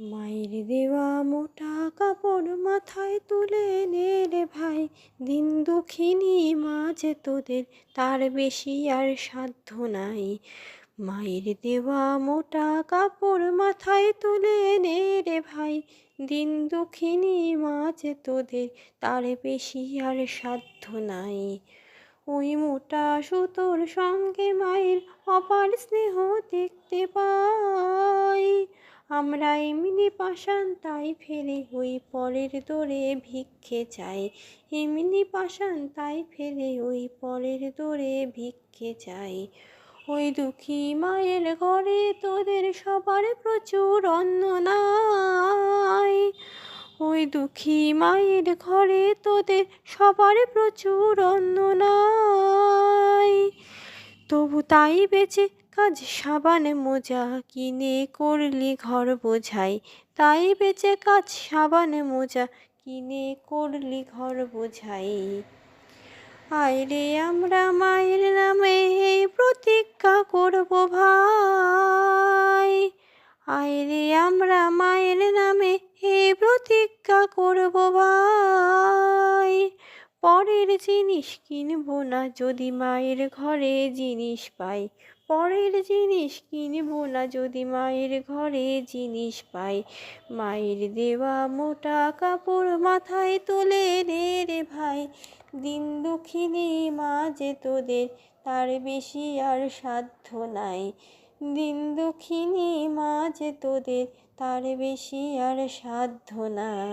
মায়ের দেওয়া মোটা কাপড় মাথায় তুলে নে রে ভাই। দিন দুঃখিনী মা যে তোদের, তার বেশি আর সাধ্য নাই। মায়ের দেওয়া মোটা কাপড় মাথায় তুলে নে রে ভাই। দিন দুঃখিনী মা যে তোদের, তার বেশি আর সাধ্য নাই। ওই মোটা সুতোর সঙ্গে মায়ের অপার স্নেহ দেখতে পাই। আমরা এমনি পাষাণ, তাই ফেরে ওই পরের দোরে ভিক্ষে চাই। এমনি পাষাণ, তাই ফেরে ওই পরের দোরে ভিক্ষে চাই। ওই দুঃখী মায়ের ঘরে তোদের সবার প্রচুর অন্ন নাই। ওই দুঃখী মায়ের ঘরে তোদের সবার প্রচুর অন্ন নাই। তবু তাই বেঁচে কাজ সাবান মোজা কিনে করলি ঘর বোঝাই। তাই বেঁচে কাজ সাবান মোজা কিনে করলি ঘর বোঝাই। আয়রে আমরা মায়ের নামে প্রতিজ্ঞা করব ভাই। আয়রে আমরা মায়ের নামে প্রতিজ্ঞা করব ভাই। পরের জিনিস কিনবো না, যদি মায়ের ঘরে জিনিস পাই। পরের জিনিস কিনবো না, যদি মায়ের ঘরে জিনিস পাই। মায়ের দেওয়া মোটা কাপড় মাথায় তোলে রে রে ভাই। দিন দুঃখিনী মা যে তোদের, তার বেশি আর সাধ্য নাই। দিন দুঃখিনী মা যে তোদের, তার বেশি আর সাধ্য নাই।